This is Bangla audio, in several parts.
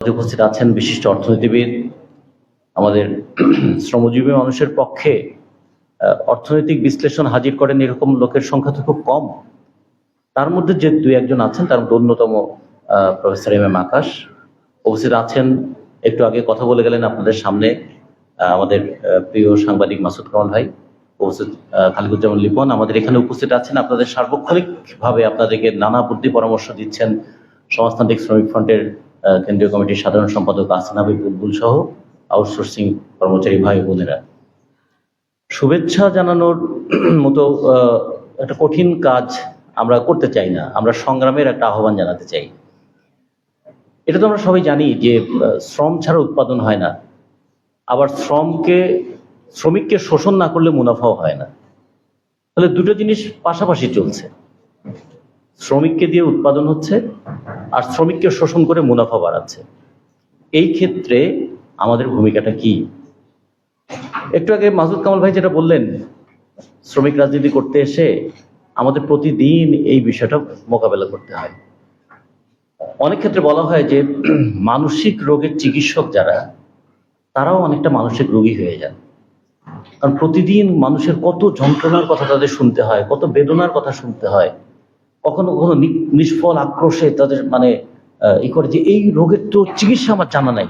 উপস্থিত আছেন বিশিষ্ট অর্থনীতিবিদ, আমাদের শ্রমজীবী মানুষের পক্ষে অর্থনৈতিক বিশ্লেষণ হাজির করেন এরকম লোকের সংখ্যা তো খুব কম। তার মধ্যে যে দুই একজন আছেন, তার মধ্যে অন্যতম প্রফেসর এম এম আকাশ। উপস্থিত আছেন, একটু আগে কথা বলে গেলেন আপনাদের সামনে আমাদের প্রিয় সাংবাদিক মাসুদ কামাল ভাই। উপস্থিত খালিকুজ্জামান লিপন, আমাদের এখানে উপস্থিত আছেন। আপনাদের সার্বক্ষণিক ভাবে আপনাদেরকে নানা বুদ্ধি পরামর্শ দিচ্ছেন সমাজতান্ত্রিক শ্রমিক ফ্রন্টের কেন্দ্রীয় কমিটির সাধারণ সম্পাদক আসিন হাবিব বুলবুল সহ আউটসোর্সিং কর্মচারী ভাই বোনেরা। শুভেচ্ছা জানানোর মতো একটা কঠিন কাজ আমরা করতে চাই না। আমরা সংগ্রামের একটা আহ্বান জানাতে চাই। এটা তো আমরা সবাই জানি যে শ্রম ছাড়া উৎপাদন হয় না। আবার শ্রমকে, শ্রমিককে শোষণ না করলে মুনাফাও হয় না। তাহলে দুটো জিনিস পাশাপাশি চলছে। শ্রমিককে দিয়ে উৎপাদন হচ্ছে আর শ্রমিককে শোষণ করে মুনাফা বাড়াচ্ছে। এই ক্ষেত্রে আমাদের ভূমিকাটা কি? একটু আগে মাসুদ কামাল ভাই যেটা বললেন, শ্রমিক রাজনীতি করতে এসে আমাদের প্রতিদিন এই বিষয়টা মোকাবেলা করতে হয়। অনেক ক্ষেত্রে বলা হয় যে মানসিক রোগের চিকিৎসক যারা, তারাও অনেকটা মানসিক রোগী হয়ে যান। কারণ প্রতিদিন মানুষের কত যন্ত্রণার কথা তাদের শুনতে হয়, কত বেদনার কথা শুনতে হয়। কখনো কখনো নিষ্ফল আক্রোশে তাদের মানে ই করে যে এই রোগের তো চিকিৎসা আমার জানা নাই।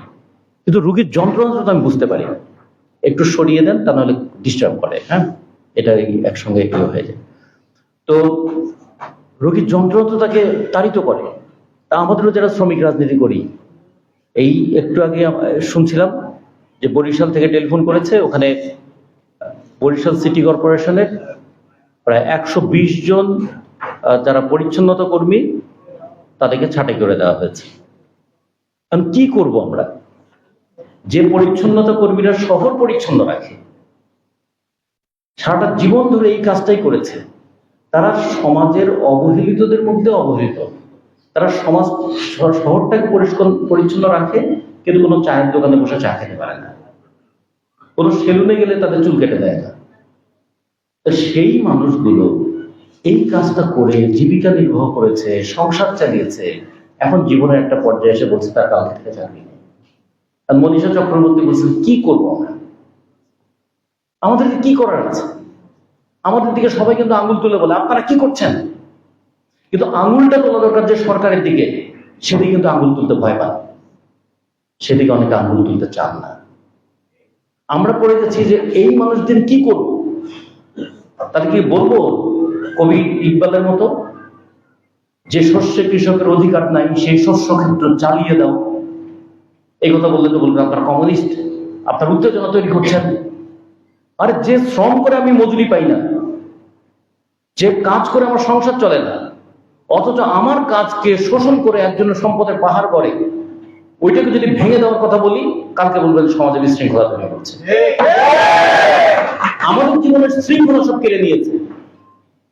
কিন্তু রোগীর যন্ত্রণা তো আমি বুঝতে পারি। একটু সরিয়ে দেন, তা নাহলে ডিস্টার্ব করে। হ্যাঁ? এটা একসঙ্গে ইয়ে হয়ে যায়। তো রোগীর যন্ত্রণা তো তাকে তাড়িত করে। তা আমাদেরও যারা শ্রমিক রাজনীতি করি, এই একটু আগে শুনছিলাম যে বরিশাল থেকে টেলিফোন করেছে, ওখানে বরিশাল সিটি কর্পোরেশনের প্রায় একশো বিশ জন যারা পরিচ্ছন্নতা কর্মী, তাদেরকে ছাঁটাই করে দেওয়া হয়েছে। কারণ কি করব আমরা? যে পরিচ্ছন্নতা কর্মীরা শহর পরিচ্ছন্ন রাখে, সারাটা জীবন ধরে এই কাজটাই করেছে, তারা সমাজের অবহেলিতদের মধ্যে অবহেলিত। তারা সমাজ শহরটাকে পরিষ্কার, পরিচ্ছন্ন রাখে, কিন্তু কোনো চায়ের দোকানে বসে চা খেতে পারে না। কোনো সেলুনে গেলে তাদের চুল কেটে দেয় না। সেই মানুষগুলো এই কাজটা করে জীবিকা নির্বাহ করেছে, সংসার চালিয়েছে, এখন জীবনের একটা পর্যায়ে এসে বলছে, তার কাল থেকে চাকরি নেই। মনীষা চক্রবর্তী বলছেন, কি করব আমরা? আমাদেরকে কি করার আছে? আমাদের দিকে সবাই কিন্তু আঙুল তুলে বলে, আপনারা কি করছেন? কিন্তু আঙুলটা তোলা দরকার যে সরকারের দিকে, সেদিকে কিন্তু আঙুল তুলতে ভয় পান সেদিকে অনেকে আঙুল তুলতে চান না। আমরা পড়ে যাচ্ছি যে, এই মানুষদের কি করব? তাদেরকে বলব কবি ইকবালের মতো যে শস্যে কৃষকের অধিকার নাই সেই শস্য ক্ষেত্র চালিয়ে দাও। এই কথা বললে তো বলবেন আপনার কমিউনিস্ট আপনার উত্তেজনা তৈরি করছেন। আরে যে শ্রম করে আমি মজুরি পাই না যে কাজ করে আমার সংসার চলে না অথচ আমার কাজকে শোষণ করে একজনের সম্পদের পাহাড় করে ওইটাকে যদি ভেঙে দেওয়ার কথা বলি কালকে বলবেন সমাজে বিশৃঙ্খলা তৈরি হচ্ছে আমাদের জীবনের শৃঙ্খলা সব কেড়ে নিয়েছে।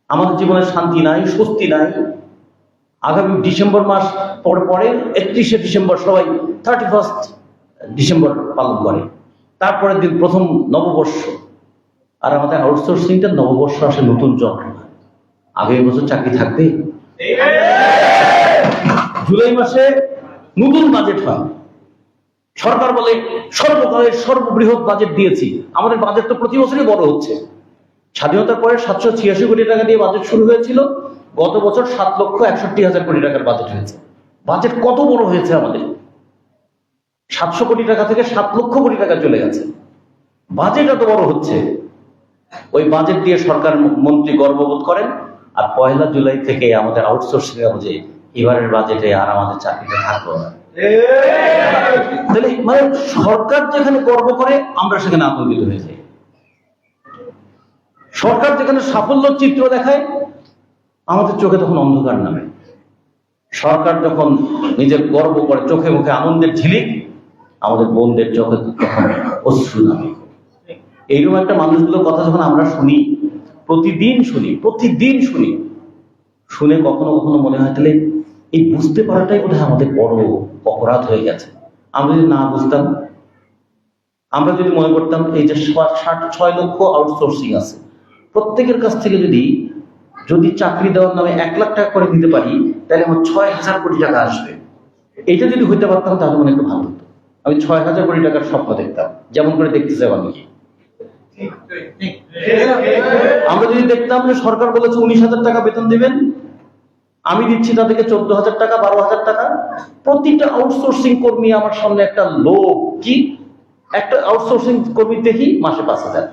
আমাদের জীবনে শান্তি নাই, স্বস্তি নাই। আগামী ডিসেম্বর মাস পর পরে, একত্রিশে ডিসেম্বর সবাই থার্টি ফার্স্ট ডিসেম্বর পালন করে। তারপরের দিন প্রথম নববর্ষ। আর আমাদের আউটসোর্সিংটা নববর্ষ আসে নতুন যন্ত্রণা আগামী বছর চাকরি থাকবে? জুলাই মাসে নতুন বাজেট হয়। সরকার বলে সর্বকালের সর্ববৃহৎ বাজেট দিয়েছি। আমাদের বাজেট তো প্রতি বছরই বড় হচ্ছে। স্বাধীনতার পরে সাতশো ছিয়াশি কোটি টাকা দিয়ে বাজেট শুরু হয়েছিল। গত বছর সাত লক্ষ একষট্টি হাজার কোটি টাকার বাজেট হয়েছে। বাজেট কত বড় হয়েছে আমাদের? সাতশো কোটি টাকা থেকে সাত লক্ষ কোটি টাকা চলে গেছে। বাজেট এত বড় হচ্ছে। ওই বাজেট দিয়ে সরকার মন্ত্রী গর্ববোধ করেন। আর পয়লা জুলাই থেকে আমাদের আউটসোর্সিং যে এবারের বাজেটে আর আমাদের চাকরিটা থাকল না। তাহলে মানে সরকার যেখানে গর্ব করে আমরা সেখানে আতঙ্কিত হয়ে যাই। সরকার যেখানে সাফল্য চিত্র দেখায়, আমাদের চোখে তখন অন্ধকার নামে। সরকার যখন নিজের গর্ব করে চোখে মুখে আনন্দের ঝিলিক, আমাদের বোনদের চোখে তখন অশ্রু নামে। এইরকম একটা মানুষগুলোর কথা যখন আমরা শুনি, প্রতিদিন শুনি প্রতিদিন শুনি, শুনে কখনো কখনো মনে হয় তাহলে এই বুঝতে পারাটাই বোধহয় আমাদের বড় অপরাধ হয়ে গেছে। আমরা যদি না বুঝতাম, আমরা যদি মনে করতাম এই যে ষাট ছয় লক্ষ আউটসোর্সিং আছে প্রত্যেকের কাছ থেকে যদি যদি চাকরি দেওয়ার নামে এক লাখ টাকা করে দিতে পারি, তাহলে আমার ছয় হাজার কোটি টাকা আসবে। এটা যদি হইতে পারতাম, তাহলে মনে একটু ভালো হতো। আমি ছয় হাজার কোটি টাকার স্বপ্ন দেখতাম। যেমন করে দেখতে চাই অনেকে আমরা যদি দেখতাম যে সরকার বলেছে উনিশ হাজার টাকা বেতন দিবেন, আমি দিচ্ছি তাদেরকে চোদ্দ হাজার টাকা, বারো হাজার টাকা। প্রতিটা আউটসোর্সিং কর্মী আমার সামনে একটা লোক কি? একটা আউটসোর্সিং কর্মী দেখি মাসে পাঁচ হাজার।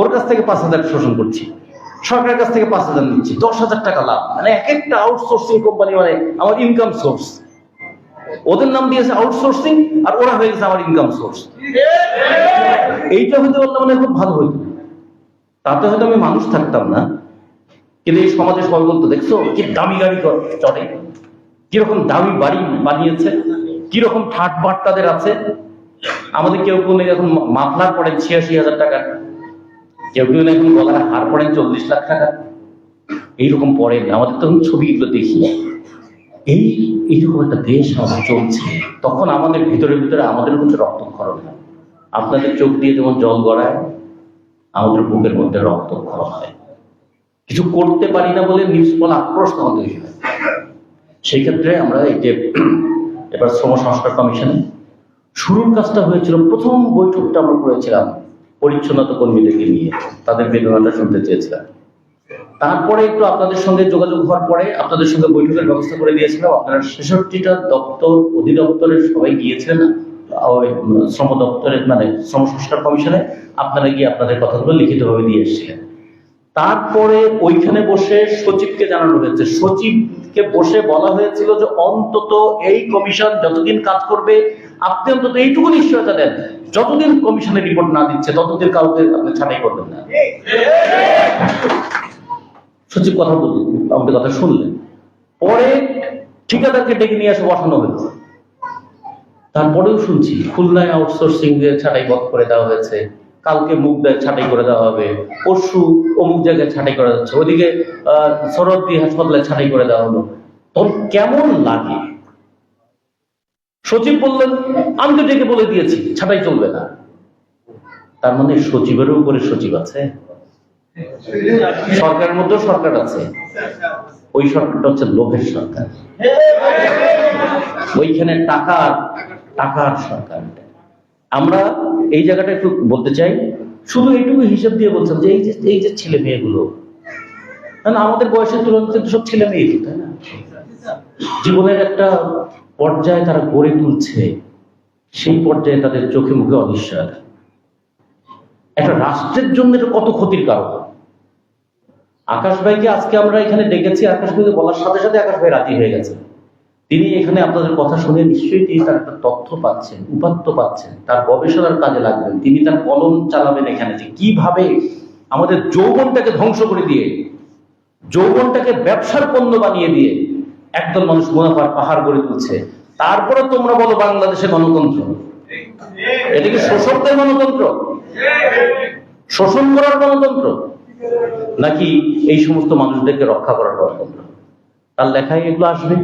ওর কাছ থেকে পাঁচ হাজার শোষণ করছি। সরকারের কাছ থেকে পাঁচ হাজার নিচ্ছি। দশ হাজার টাকা লাভ। মানে এক একটা আউটসোর্সিং কোম্পানি মানে আমার ইনকাম সোর্স ওদের নাম দিয়েছে আউটসোর্সিং আর ওরা হয়ে গেছে আমার ইনকাম সোর্স এইটা হইতে পারলে মানে খুব ভালো হইতো। তাতে হয়তো আমি মানুষ থাকতাম না। কিন্তু এই সমাজে সবাই বলতো, দেখছ, কি দামি গাড়ি চড়ে কীরকম দামি বাড়ি বানিয়েছে। কীরকম ঠাট বাট তাদের আছে। আমাদের কেউ কেউ এখন মাফলার পড়েন ছিয়াশি হাজার টাকা কেউ কেউ এখন গলার হার পড়েন চল্লিশ লাখ টাকা। এইরকম পড়েন আমাদের তখন ছবিগুলো দেখি। এই, এইরকম একটা দেশ আমাদের চলছে। তখন আমাদের ভিতরে ভিতরে আমাদের মধ্যে রক্তক্ষরণ হয়। আপনাদের চোখ দিয়ে যেমন জল গড়ায়, আমাদের বুকের মধ্যে রক্তক্ষরণ হয়। কিছু করতে পারি না বলে নিষ্ফল আক্রোশ তখন তৈরি হয়। সেই ক্ষেত্রে আমরা এই যে, এবার শ্রম সংস্কার কমিশনে শুরুর কাজটা হয়েছিল। প্রথম বৈঠকটা আমরা করেছিলাম। পরিচ্ছন্নতা কর্মীদেরকে নিয়ে, তাদের বেদনাটা শুনতে চেয়েছিলাম। তারপরে একটু আপনাদের সঙ্গে যোগাযোগ হওয়ার পরে আপনাদের সঙ্গে বৈঠকের ব্যবস্থা করে দিয়েছিলাম। আপনারা ছেষট্টিটা দপ্তর অধিদপ্তরের সবাই গিয়েছিলেন শ্রম দপ্তরের মানে শ্রম সংস্কার কমিশনে আপনারা গিয়ে আপনাদের কথাগুলো লিখিতভাবে দিয়ে এসেছিলেন। তারপরে ওইখানে বসে সচিবকে জানানো হয়েছে। সচিবকে বসে বলা হয়েছিল যে অন্তত এই কমিশন যতদিন কাজ করবে আপনি অন্তত এইটুকু নিশ্চয়তা দেন। যতদিন কমিশনের রিপোর্ট না দিচ্ছে, ততদিন কাউকে আপনি ছাঁটাই করবেন না। সচিব কথা বললেন, আমাদের কথা শুনলেন। পরে ঠিকাদারকে ডেকে নিয়ে এসে বসানো হলো তারপরেও শুনছি, খুলনায় আউটসোর্সিং এর ছাঁটাই বধ করে দেওয়া হয়েছে। কালকে মুগদায় ছাঁটাই করে দেওয়া হবে। পরশু অমুক জায়গায় ছাঁটাই করা যাচ্ছে। ওদিকে আহ সরদ্দি হাসপাতালে ছাঁটাই করে দেওয়া হলো। তখন কেমন লাগে? সচিব বললেন, আমি তো ডেকে বলে দিয়েছি, ছাঁটাই চলবে না। তার মানে সচিবের উপরে সচিব আছে? সরকারের মধ্যেও সরকার আছে। ওই সরকারটা হচ্ছে লোভের সরকার। ওইখানে টাকার টাকার সরকার। আমরা এই জায়গাটা একটু বলতে চাই, শুধু এইটুকু হিসাব দিয়ে বলছেন যে এই যে এই যে ছেলে মেয়েগুলো আমাদের বয়সের তুলনাতে সব ছেলে মেয়ে তাই না? জীবনের একটা পর্যায়ে তারা গড়ে তুলছে, সেই পর্যায়ে তাদের চোখে মুখে অনিশ্চয় একটা রাষ্ট্রের জন্য এটা কত ক্ষতির কারণ? আকাশ ভাইকে আজকে আমরা এখানে ডেকেছি, আকাশ ভাইকে বলার সাথে সাথে আকাশ ভাই রাজি হয়ে গেছে। তিনি এখানে আপনাদের কথা শুনে নিশ্চয়ই তিনি তার একটা তথ্য পাচ্ছেন, উপাত্ত পাচ্ছেন, তার গবেষণার কাজে লাগবেন। তিনি তার কলম চালাবেন এখানে যে কীভাবে আমাদের যৌবনটাকে ধ্বংস করে দিয়ে, যৌবনটাকে ব্যবসার পণ্য বানিয়ে দিয়ে একদল মানুষ মুনাফার পাহাড় গড়ে তুলছে। তারপরে তোমরা বলো বাংলাদেশে গণতন্ত্র। এটা কি শোষকদের গণতন্ত্র? শোষণ করার গণতন্ত্র? নাকি এই সমস্ত মানুষদেরকে রক্ষা করার গণতন্ত্র? তার লেখায় এগুলো আসবে।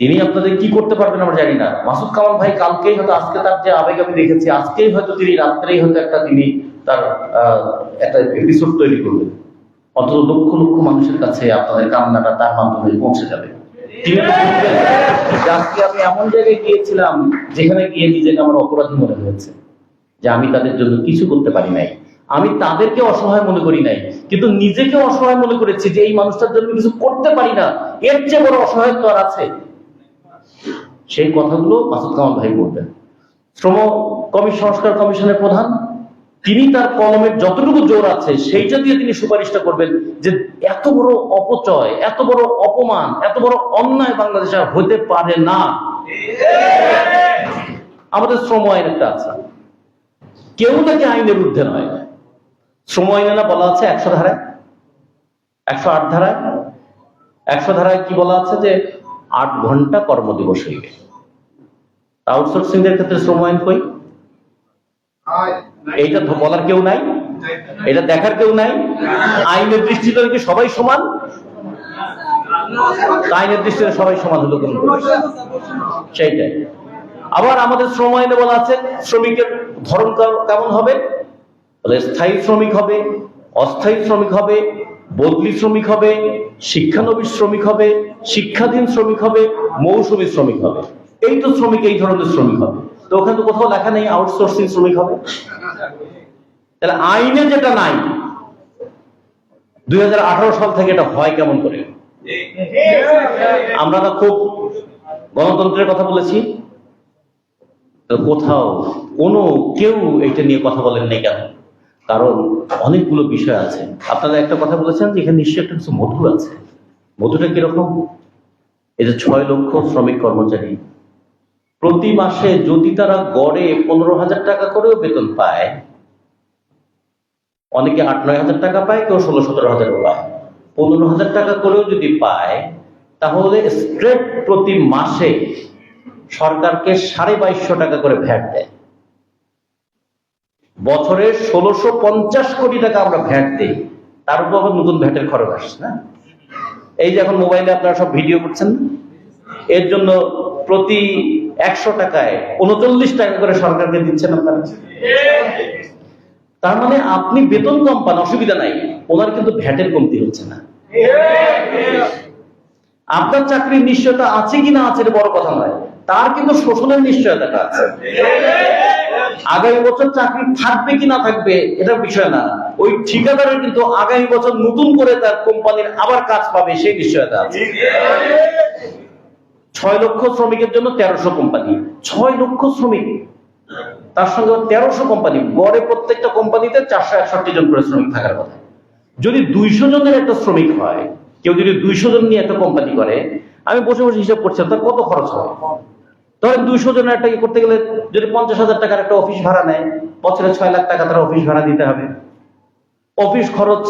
তিনি আপনাদের কি করতে পারবেন আমরা জানি না। মাসুদ কামাল ভাই কালকেই হয়তো আজকে তার যে আবেগ আমি দেখেছি, আজকেই হয়তো তিনি, রাত্রেই হয়তো একটা তিনি তার একটা এপিসোড তৈরি করবেন অন্তত লক্ষ লক্ষ মানুষের কাছে আপনাদের কান্নাটা তার মাধ্যমে পৌঁছে যাবে। আজকে আমি এমন জায়গায় গিয়েছিলাম যেখানে গিয়ে নিজেকে আমার অপরাধী মনে হয়েছে, যে আমি তাদের জন্য কিছু করতে পারি নাই। আমি তাদেরকে অসহায় মনে করি নাই, কিন্তু নিজেকে অসহায় মনে করেছি যে এই মানুষটার জন্য কিছু করতে পারি না। এর চেয়ে বড় অসহায়ত্ব আর আছে। সেই কথাগুলো মাসুদ কামাল ভাই বলবেন শ্রম কমিশন সংস্কার কমিশনের প্রধান তিনি তার কলমের যতটুকু জোর আছে, সেইটা দিয়ে তিনি সুপারিশটা করবেন যে এত বড় অপচয়, এত বড় অপমান, এত বড় অন্যায় বাংলাদেশে হতে পারে না। আমাদের শ্রম আইন একটা আছে। কেউ নাকি আইনের ঊর্ধ্বে নয়। শ্রম আইনে না বলা আছে একশো ধারায়? একশো আট ধারায়? একশো ধারায় কি বলা আছে যে আট ঘণ্টা কর্মদিবস হইবে। আউটসোর্সিং এর ক্ষেত্রে শ্রম আইন কই? এইটা বলার কেউ নাই। এটা দেখার কেউ নাই। আইনের দৃষ্টিতে কি সবাই সমান? আইনের দৃষ্টিতে সবাই সমান হলো কেন সেইটাই। আবার আমাদের শ্রম আইনে বলা আছে, শ্রমিকের ধরন কেমন হবে? স্থায়ী শ্রমিক হবে, অস্থায়ী শ্রমিক হবে, বদলি শ্রমিক হবে শিক্ষানবী শ্রমিক হবে, শিক্ষাধীন শ্রমিক হবে, মৌসুমী শ্রমিক হবে। এই তো শ্রমিক, এই ধরনের শ্রমিক হবে। তো ওখানে তো কোথাও লেখা নেই আউটসোর্সিং শ্রমিক হবে। তাহলে আইনে যেটা নাই, দুই হাজার আঠারো সাল থেকে এটা হয় কেমন করে? আমরা তো খুব গণতন্ত্রের কথা বলেছি। কোথাও কোনো কেউ এটা নিয়ে কথা বলেন নাই কেন? কারণ অনেকগুলো বিষয় আছে। আপনারা একটা কথা বলেছেন যে এখানে নিশ্চয়ই একটা কিছু মধু আছে। মধুটা কীরকম? এই যে ছয় লক্ষ শ্রমিক কর্মচারী। প্রতি মাসে যদি তারা গড়ে পনেরো হাজার টাকা করেও বেতন পায় অনেকে আট, নয় হাজার টাকা পায়, কেউ ষোলো, সতেরো হাজার পায়। পনেরো হাজার টাকা করেও যদি পায়, তাহলে স্ট্রেট প্রতি মাসে সরকারকে সাড়ে বাইশশো টাকা করে ভ্যাট দেয়। বছরে ষোলোশো পঞ্চাশ কোটি টাকা আমরা ভ্যাট দিই। তার উপর আবার নতুন ভ্যাটের খরচ আসছে না? এই যে এখন মোবাইলে আপনারা সব ভিডিও করছেন এর জন্য প্রতি একশো টাকায় উনচল্লিশ টাকা করে সরকারকে দিচ্ছেন আপনারা? তার মানে আপনি বেতন কম পান, অসুবিধা নাই। ওনার কিন্তু ভ্যাটের কমতি হচ্ছে না। আপনার চাকরির নিশ্চয়তা আছে কি না আছে বড় কথা নয়। তার কিন্তু শোষণের নিশ্চয়তাটা আছে। আগামী বছর চাকরি থাকবে কি না থাকবে এটা বিষয় না। ওই ঠিকাদারের কিন্তু আগামী বছর নতুন করে তার কোম্পানির আবার কাজ পাবে, সেই নিশ্চয়তা আছে। ছয় লক্ষ শ্রমিকের জন্য তেরোশো কোম্পানি। ছয় লক্ষ শ্রমিক। তার সঙ্গে তেরোশো কোম্পানি গড়ে প্রত্যেকটা কোম্পানিতে চারশো একষট্টি জন করে শ্রমিক থাকার কথা। যদি দুইশো জনের একটা শ্রমিক হয়, কেউ যদি দুইশো জন নিয়ে একটা কোম্পানি করে, আমি বসে বসে হিসাব করছি, তার কত খরচ হয়? ধরেন দুইশো জনের একটা ইয়ে করতে গেলে যদি পঞ্চাশ হাজার টাকার একটা অফিস ভাড়া নেয়, বছরে ছয় লাখ টাকা তারা অফিস ভাড়া দিতে হবে। অফিস খরচ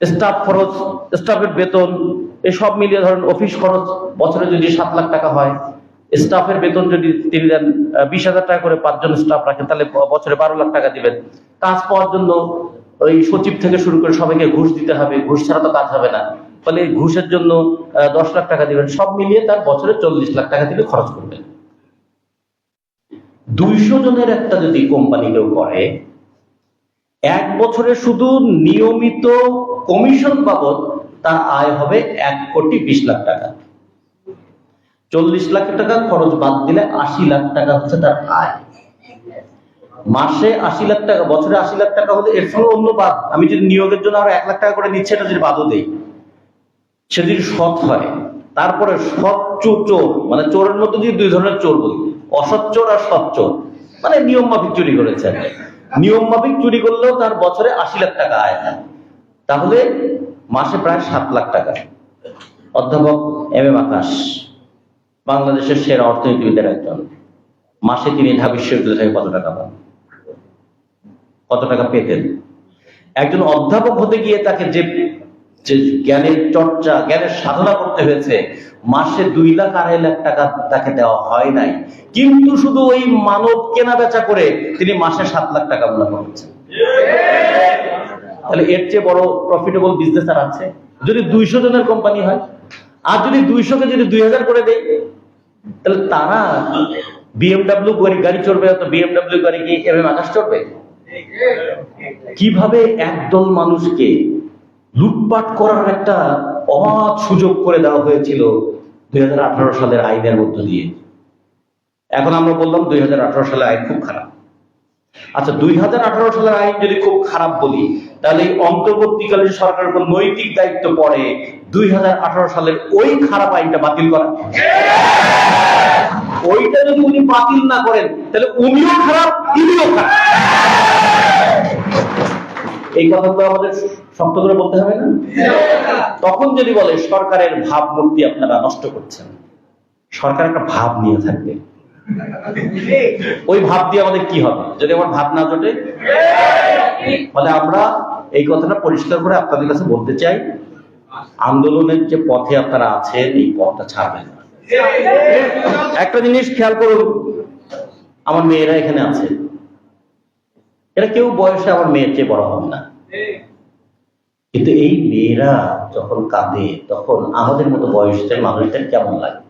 স্টাফ খরচ স্টাফের বেতন এই সব মিলিয়ে ধরেন অফিস খরচ বছরে যদি সাত লাখ টাকা হয় স্টাফের বেতন যদি তিনি দেন বিশ হাজার টাকা করে পাঁচজন স্টাফ রাখেন, তাহলে বছরে বারো লাখ টাকা দিবেন। কাজ পাওয়ার জন্য ওই সচিব থেকে শুরু করে সবাইকে ঘুষ দিতে হবে, ঘুষ ছাড়া তো কাজ হবে না। ফলে ঘুষের জন্য দশ লাখ টাকা দিবেন, সব মিলিয়ে তার বছরে চল্লিশ লাখ টাকা দিলে খরচ করবেন। দুইশো জনের একটা যদি কোম্পানি কেউ করে, এক বছরে শুধু নিয়মিত কমিশন বাবদ তার আয় হবে এক কোটি বিশ লাখ টাকা। চল্লিশ লাখ টাকা খরচ বাদ দিলে আশি লাখ টাকা হচ্ছে তার আয়। মাসে আশি লাখ টাকা, বছরে আশি লাখ টাকা হলে এর সঙ্গে অন্য বাদ। আমি যদি নিয়োগের জন্য আরও এক লাখ টাকা করে নিচ্ছে, এটা যদি বাদও দেই, সে যদি সৎ হয়, তারপরে সৎ চোর চোর মানে চোরের মধ্যে যদি দুই ধরনের চোর বলি, অসৎ চোর আর সৎ চোর মানে নিয়ম মাফিক চুরি করেছে নিয়ম মাফিক চুরি করলেও তার বছরে আশি লাখ টাকা আয় হয়। তাহলে মাসে প্রায় সাত লাখ টাকা। অধ্যাপক এম এম আকাশ। বাংলাদেশের সেরা অর্থনীতিবিদের একজন। মাসে তিনি ঢাকা বিশ্ববিদ্যালয় থেকে কত টাকা পান? কত টাকা পেতেন? একজন অধ্যাপক হতে গিয়ে তাকে যে যে জ্ঞানের চর্চা, জ্ঞানের সাধনা করতে হয়েছে, মাসে দুই লাখ আড়াই লাখ টাকা তাকে দেওয়া হয় নাই। কিন্তু শুধু ওই মানব কেনা বেচা করে তিনি মাসে সাত লাখ টাকা মুনাফা করছেন। তাহলে এর চেয়ে বড় প্রফিটেবল বিজনেস আর আছে? যদি দুইশো জনের কোম্পানি হয়, আর যদি দুইশোকে যদি দুই হাজার করে দেয় তাহলে তারা বিএমডাব্লিউ গাড়ি চড়বে তো বিএমডাব্লিউ গাড়ি কি এম আকাশ চড়বে? কীভাবে একদল মানুষকে লুটপাট করার একটা অবাধ সুযোগ করে দেওয়া হয়েছিল দুই হাজার আঠারো সালের আইনের মধ্য দিয়ে? এখন আমরা বললাম দুই হাজার আঠারো সালের আইন খুব খারাপ। আচ্ছা দুই হাজার আঠারো সালের আইন যদি খুব খারাপ বলি তাহলে অন্তর্বর্তীকালীন সরকারের উপর নৈতিক দায়িত্ব পড়ে দুই হাজার আঠারো সালের ওই খারাপ আইনটা বাতিল করা। ওইটা যদি উনি বাতিল না করেন, তাহলে উনিও খারাপ, ইনিও খারাপ। এই কথাগুলো আমাদের শক্ত করে বলতে হবে না? তখন যদি বলে সরকারের ভাবমূর্তি আপনারা নষ্ট করছেন, সরকার একটা ভাব নিয়ে থাকবে। ওই ভাব দিয়ে আমাদের কি হবে? যদি আমার ভাব না জোটে ফলে আমরা এই কথাটা পরিষ্কার করে আপনাদের কাছে বলতে চাই, আন্দোলনের যে পথে আপনারা আছেন, এই পথটা ছাড়বেন। একটা জিনিস খেয়াল করুন, আমার মেয়েরা এখানে আছে। এরা কেউ বয়সে আমার মেয়ের চেয়ে বড় হবে না। কিন্তু এই মেয়েরা যখন কাঁদে, তখন আমাদের মতো বয়সের মানুষদের কেমন লাগে?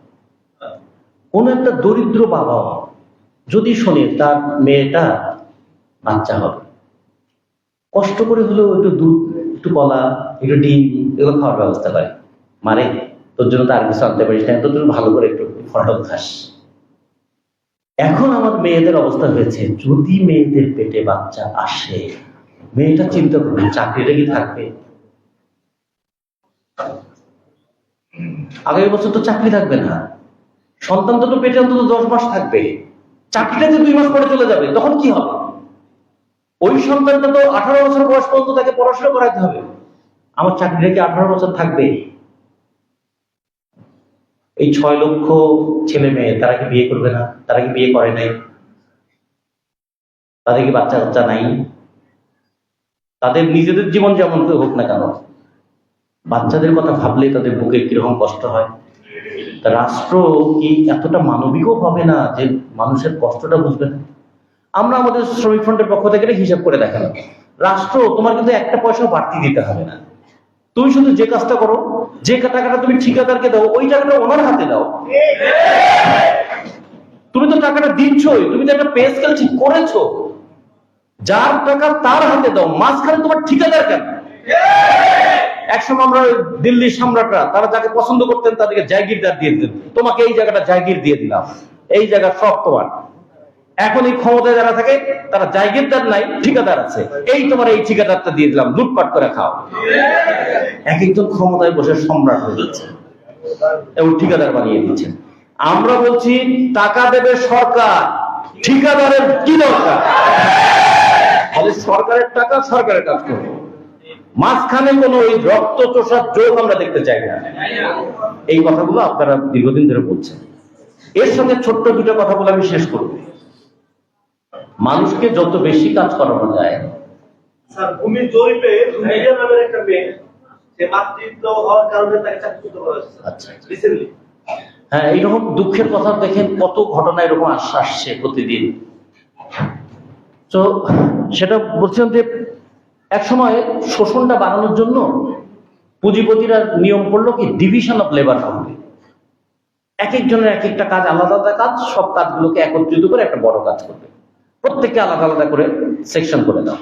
কোন একটা দরিদ্র বাবা যদি শোনে, তার মেয়েটা বাচ্চা হবে। কষ্ট করে হলেও একটু দুধ, একটু কলা, একটু ডিম এগুলো খাওয়ার ব্যবস্থা করে। মানে তোর জন্য তো আর কিছু আনতে পারিস না তো তুই ভালো করে একটু ফটল খাস এখন আমার মেয়েদের অবস্থা হয়েছে, যদি মেয়েদের পেটে বাচ্চা আসে, মেয়েটা চিন্তা করবে, চাকরিটা কি থাকবে? আগামী বছর তো চাকরি থাকবে না। সন্তান তো পেটে অন্তত দশ মাস থাকবে। চাকরিটা যে দুই মাস পরে চলে যাবে, তখন কি হবে? ওই সন্তানটা তো আঠারো বছর বয়স পর্যন্ত তাকে পড়াশোনা করাতে হবে। আমার চাকরিটা কি আঠারো বছর থাকবে? এই ছয় লক্ষ ছেলে মেয়ে, তারা কি বিয়ে করবে না? তারা কি বিয়ে করে নাই? তাদের কি বাচ্চা কাচ্চা নাই? তাদের নিজেদের জীবন যেমন করে হোক না কেন, বাচ্চাদের কথা ভাবলে তাদের বুকে কীরকম কষ্ট হয়? রাষ্ট্র কি এতটা মানবিকও হবে না যে মানুষের কষ্টটা বুঝবে না? আমরা আমাদের শ্রমিক ফ্রন্টের পক্ষ থেকে হিসাব করে দেখালাম। রাষ্ট্র, তোমার কিন্তু একটা পয়সা বাড়তি দিতে হবে না। তুমি শুধু যে কাজটা করো, যে টাকাটা তুমি ঠিকাদারকে দাও, ওই টাকাটা ওনার হাতে দাও। তুমি তো টাকাটা দিচ্ছই, তুমি তো একটা পে স্কেল ঠিক করেছ। যার টাকা তার হাতে দাও, মাঝখানে তোমার ঠিকাদার কেন? একসময় আমরা দিল্লির সম্রাটরা, তারা যাকে পছন্দ করতেন তাদেরকে জায়গিরদার দিয়ে দিতেন। তোমাকে এই জায়গাটা জায়গির দিয়ে দিলাম। এই জায়গা সব তোমার। এখন এই ক্ষমতায় যারা থাকে, তারা জায়গিরদার নাই, ঠিকাদার আছে। এই তোমার এই ঠিকাদারটা দিয়ে দিলাম, লুটপাট করে খাও। এক একজন ক্ষমতায় বসে সম্রাট হয়ে যাচ্ছে। এবং ঠিকাদার বানিয়ে দিচ্ছেন আমরা বলছি, টাকা দেবে সরকার, ঠিকাদারের কি দরকার? তাহলে সরকারের টাকা, সরকারের কাজ করবে। মাঝখানে কোনো ওই রক্ত চোষার যোগ আমরা দেখতে চাই না। এই কথাগুলো আপনারা দীর্ঘদিন ধরে বলছেন। এর সঙ্গে ছোট্ট দুটো কথা বলে আমি শেষ করব। মানুষকে যত বেশি কাজ করানো যায়। ভূমি জরিপে নামের একটা মেয়ে সে মাতৃত্ব হওয়ার কারণে তাকে চাকরিচ্যুত করা হয়েছে আচ্ছা রিসেন্টলি হ্যাঁ এইরকম দুঃখের কথা দেখেন কত ঘটনা এরকম আস আসছে প্রতিদিন। তো সেটা বলছিলাম যে এক সময় শোষণটা বাড়ানোর জন্য পুঁজিপতিরা নিয়ম করল কি ডিভিশন অফ লেবার করবে এক একজনের এক একটা কাজ আলাদা আলাদা কাজ সব কাজগুলোকে একত্রিত করে একটা বড় কাজ করবে। প্রত্যেককে আলাদা আলাদা করে সেকশন করে দাও।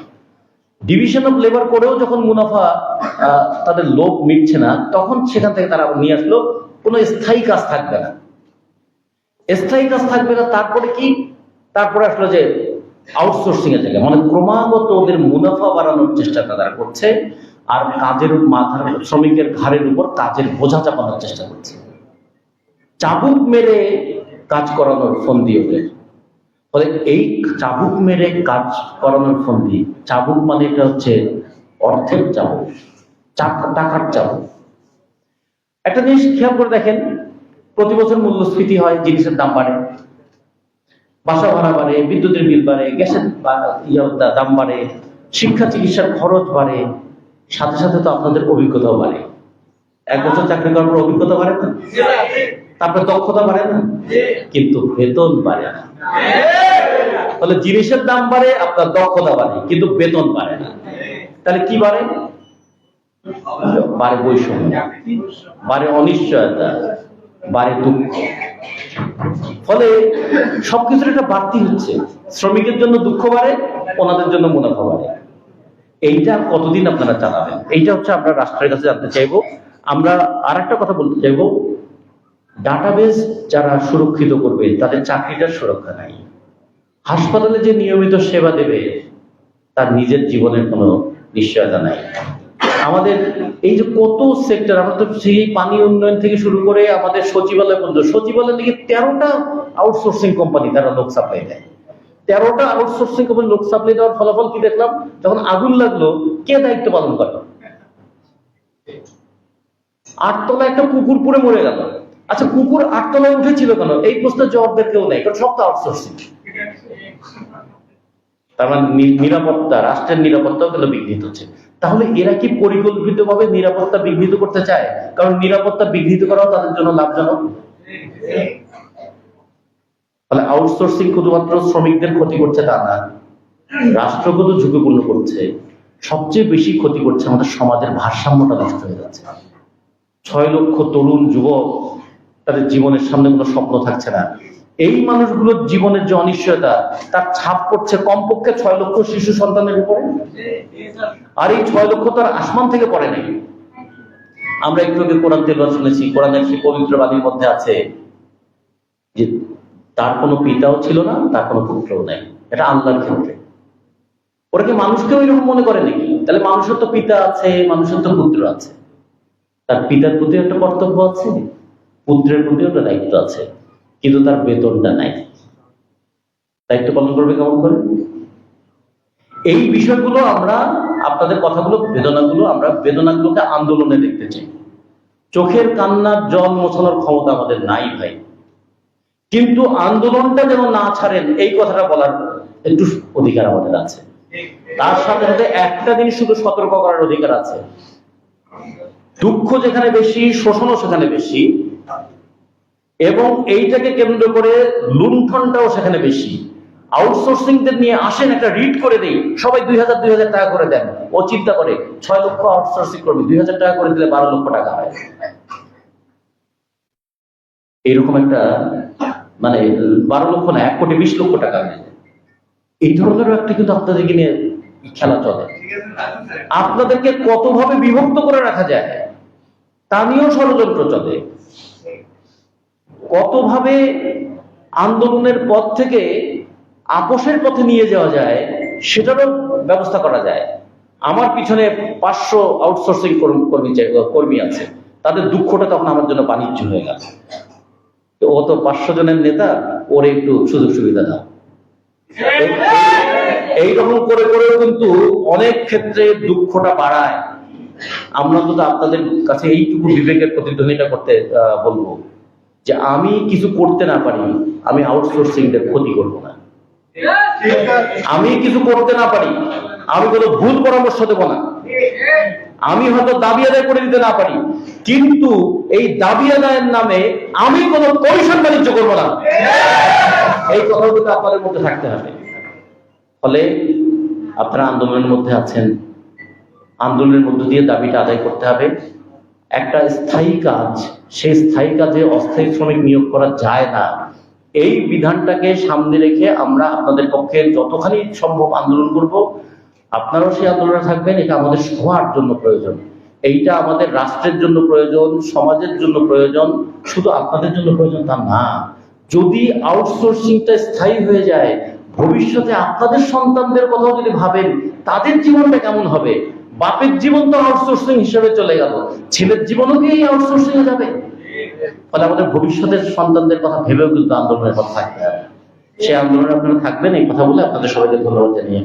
ডিভিশন অফ লেবার করেও যখন মুনাফা তাদের লোভ মিটছে না, তখন সেখান থেকে তারা নিয়ে আসলো, কোনো স্থায়ী কাজ থাকবে না। স্থায়ী কাজ থাকবে না, তারপরে কি? তারপরে আসলো যে আউটসোর্সিং এর জায়গায় মানে ক্রমাগত ওদের মুনাফা বাড়ানোর চেষ্টাটা তারা করছে, আর কাজের মাথার, শ্রমিকের ঘাড়ের উপর কাজের বোঝা চাপানোর চেষ্টা করছে। চাবুক মেরে কাজ করানোর ফন্দি ওদের। ফলে এই চাবুক মেরে কাজ করানোর ফন্দি, চাবুক মানে এটা হচ্ছে অর্থের চাবুক টাকার চাবুক। একটা জিনিস খেয়াল করে দেখেন, প্রতি বছর মূল্যস্ফীতি হয়, জিনিসের দাম বাড়ে, বাসা ভাড়া বাড়ে, বিদ্যুতের বিল বাড়ে, গ্যাসের দাম বাড়ে, শিক্ষা, চিকিৎসার খরচ বাড়ে, সাথে সাথে তো আপনাদের অভিজ্ঞতাও বাড়ে। এক বছর চাকরি করার পর অভিজ্ঞতা বাড়ে না তারপরে দক্ষতা বাড়ে না? কিন্তু বেতন বাড়ে না। তাহলে জিনিসের দাম বাড়ে আপনার দক্ষতা বাড়ে কিন্তু বেতন বাড়ে না। তাহলে কি বাড়ে? বাড়ে বৈষম্য বাড়ে অনিশ্চয়তা বাড়ে দুঃখ। ফলে সবকিছুর একটা বাড়তি হচ্ছে। শ্রমিকের জন্য দুঃখ বাড়ে ওনাদের জন্য মুনাফা বাড়ে। এইটা কতদিন আপনারা চালাবেন? এইটা হচ্ছে আমরা রাষ্ট্রের কাছে জানতে চাইব। আমরা আর একটা কথা বলতে চাইব। ডাটাবেস যারা সুরক্ষিত করবে, তাদের চাকরিটার সুরক্ষা নাই। হাসপাতালে যে নিয়মিত সেবা দেবে, তার নিজের জীবনের কোনো নিশ্চয়তা নাই। আমাদের এই যে কত সেক্টর, আমরা তো সেই পানি উন্নয়ন থেকে শুরু করে আমাদের সচিবালয় পর্যন্ত সচিবালয় থেকে তেরোটা আউটসোর্সিং কোম্পানি তারা লোক সাপ্লাই দেয়। তেরোটা আউটসোর্সিং কোম্পানি লোক সাপ্লাই দেওয়ার ফলাফল কি দেখলাম? যখন আগুন লাগল, কে দায়িত্ব পালন করে আটতলা একটা কুকুর পুড়ে মরে গেল। আচ্ছা কুকুর আটতলায় উঠেছিল কেন? এই প্রশ্নের জবাব দেওয়ার কেউ নেই, কারণ সব তো আউটসোর্সিং তার মানে নিরাপত্তা, রাষ্ট্রের নিরাপত্তাও কিন্তু বিঘ্নিত হচ্ছে। তাহলে এরা কি পরিকল্পিতভাবে নিরাপত্তা বিঘ্নিত করতে চায়? কারণ নিরাপত্তা বিঘ্নিত করাও তাদের জন্য লাভজনক। তাহলে আউটসোর্সিং শুধুমাত্র শ্রমিকদের ক্ষতি করছে তা না রাষ্ট্রগত ঝুঁকিপূর্ণ করছে। সবচেয়ে বেশি ক্ষতি করছে আমাদের সমাজের ভারসাম্যটা নষ্ট হয়ে যাচ্ছে। ছয় লক্ষ তরুণ, যুবক তাদের জীবনের সামনে কোনো স্বপ্ন থাকছে না। এই মানুষগুলোর জীবনের যে অনিশ্চয়তা, তার ছাপ পড়ছে কমপক্ষে ছয় লক্ষ শিশু সন্তানের উপরে। আর এই ছয় লক্ষ তো আর আসমান থেকে পড়ে নাই। আমরা একটু আগে কোরআন তেলওয়াত শুনেছি কোরআনের সেই পবিত্র বাণীর মধ্যে আছে যে, তার কোনো পিতাও ছিল না, তার কোনো পুত্রও নাই। এটা আল্লাহর ক্ষেত্রে। ওরা কি মানুষকেও এরকম মনে করে নাকি? তাহলে মানুষের তো পিতা আছে, মানুষের তো পুত্র আছে। তার পিতার প্রতি একটা কর্তব্য আছে? পুত্রের প্রতি একটা দায়িত্ব আছে, কিন্তু তার বেতনটা নাই। দায়িত্ব পালন করবে কেমন করে? এই বিষয়গুলো আমরা, আপনাদের কথাগুলো, বেদনাগুলো, আমরা বেদনাগুলোকে আন্দোলনে দেখতে চাই। চোখের কান্নার জল মোছানোর ক্ষমতা আমাদের নাই ভাই। কিন্তু আন্দোলনটা যেন না ছাড়েন, এই কথাটা বলার একটু অধিকার আমাদের আছে। তার সাথে সাথে একটা জিনিস শুধু সতর্ক করার অধিকার আছে। দুঃখ যেখানে বেশি, শোষণও সেখানে বেশি এবং এইটাকে কেন্দ্র করে লুণ্ঠনটাও সেখানে বেশি। আউটসোর্সিং দের নিয়ে আসেন একটা রিড করে দেই, সবাই দুই হাজার দুই হাজার টাকা করে দেন। ও চিন্তা করে, ছয় লক্ষ আউটসোর্সিং করবে দুই হাজার টাকা করে দিলে বারো লক্ষ টাকা হয়। এইরকম একটা মানে বারো লক্ষ না, এক কোটি বিশ লক্ষ টাকা হয়ে যায়। এই ধরনেরও একটা কিন্তু আপনাদেরকে নিয়ে খেলা চলে। আপনাদেরকে কতভাবে বিভক্ত করে রাখা যায়, তা নিয়েও ষড়যন্ত্র চলে। কতভাবে আন্দোলনের পথ থেকে আপোষের পথে নিয়ে যাওয়া যায়, সেটারও ব্যবস্থা করা যায়। আমার পিছনে পাঁচশো আউটসোর্সিং কর্মী কর্মী আছে। তাদের দুঃখটা তখন আমার জন্য বাণিজ্য হয়ে গেছে। তো ও তো পাঁচশো জনের নেতা, ওর একটু সুযোগ সুবিধা দাও। এইরকম করে করেও কিন্তু অনেক ক্ষেত্রে দুঃখটা বাড়ায়। আমরা তো আপনাদের কাছে এইটুকু বিবেকের প্রতিধ্বনিটা করতে বলব। যে আমি কিছু করতে না পারি, আমি আউটসোর্সিং এর ক্ষতি করব না। আমি কিছু করতে না পারি, আমি কোনো ভুল পরামর্শ দেবো না। আমি হয়তো দাবি আদায় করে দিতে না পারি, কিন্তু এই দাবি আদায়ের নামে আমি কোনো কমিশন বাণিজ্য করব না। এই কথাগুলো আপনাদের মধ্যে থাকতে হবে। ফলে আপনারা আন্দোলনের মধ্যে আছেন। আন্দোলনের মধ্য দিয়ে দাবিটা আদায় করতে হবে। একটা স্থায়ী কাজ, সেই স্থায়ী কাজে অস্থায়ী শ্রমিক নিয়োগ করা যায় না। এই বিধানটাকে সামনে রেখে আমরা আপনাদের পক্ষে যতখানি সম্ভব আন্দোলন করব, আপনারাও সেই আন্দোলনে থাকবেন, এটা আমাদের সবার জন্য প্রয়োজন। এইটা আমাদের রাষ্ট্রের জন্য প্রয়োজন, সমাজের জন্য প্রয়োজন, শুধু আপনাদের জন্য প্রয়োজন তা না। যদি আউটসোর্সিংটা স্থায়ী হয়ে যায়, ভবিষ্যতে আপনাদের সন্তানদের কথাও যদি ভাবেন, তাদের জীবনটা কেমন হবে? বাপের জীবন তো আউটসোর্সিং হিসেবে চলে গেল। ছেলের জীবনও কি আউটসোর্সিং এ যাবে? ফলে আমাদের ভবিষ্যতের সন্তানদের কথা ভেবেও কিন্তু আন্দোলনের কথা থাকতে হবে সেই আন্দোলনে আপনারা থাকবেন, এই কথা বলে আপনাদের সবাইকে ধন্যবাদ জানিয়ে।